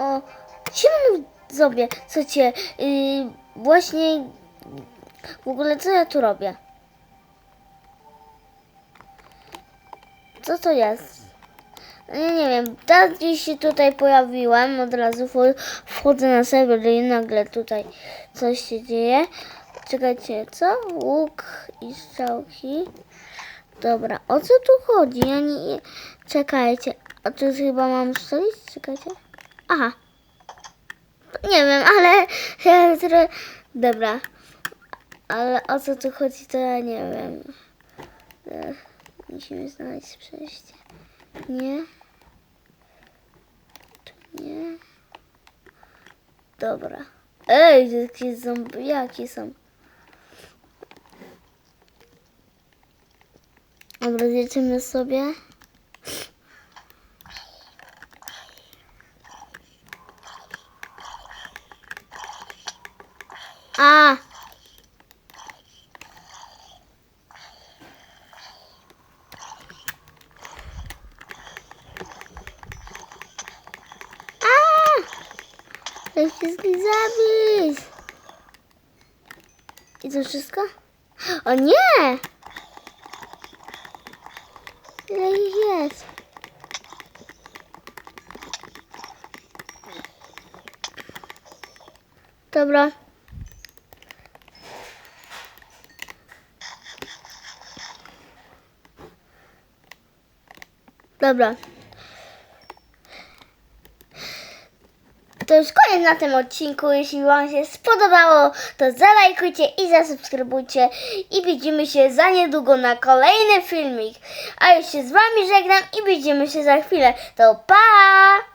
O, siemano sobie, co cię, yy, właśnie, w ogóle co ja tu robię? Co to jest? Ja nie wiem, tak gdzieś się tutaj pojawiłem, od razu wcho- wchodzę na serwer i nagle tutaj coś się dzieje. Czekajcie, co? Łuk i strzałki. Dobra, o co tu chodzi? Ja nie... nie- Czekajcie, a tu chyba mam strzelić? Czekajcie. Aha. Nie wiem, ale... Dobra. Ale o co tu chodzi, to ja nie wiem. Ech, musimy znaleźć przejście. Nie. Tu nie. Dobra. Ej, jakie zombiaki są. Dobra, sobie. A! Chcę wszystkich zabić! I to wszystko? O nie! Ile ich jest? Dobra. Dobra. To już koniec na tym odcinku. Jeśli Wam się spodobało, to zalajkujcie i zasubskrybujcie. I widzimy się za niedługo na kolejny filmik. A już się z Wami żegnam i widzimy się za chwilę. To pa!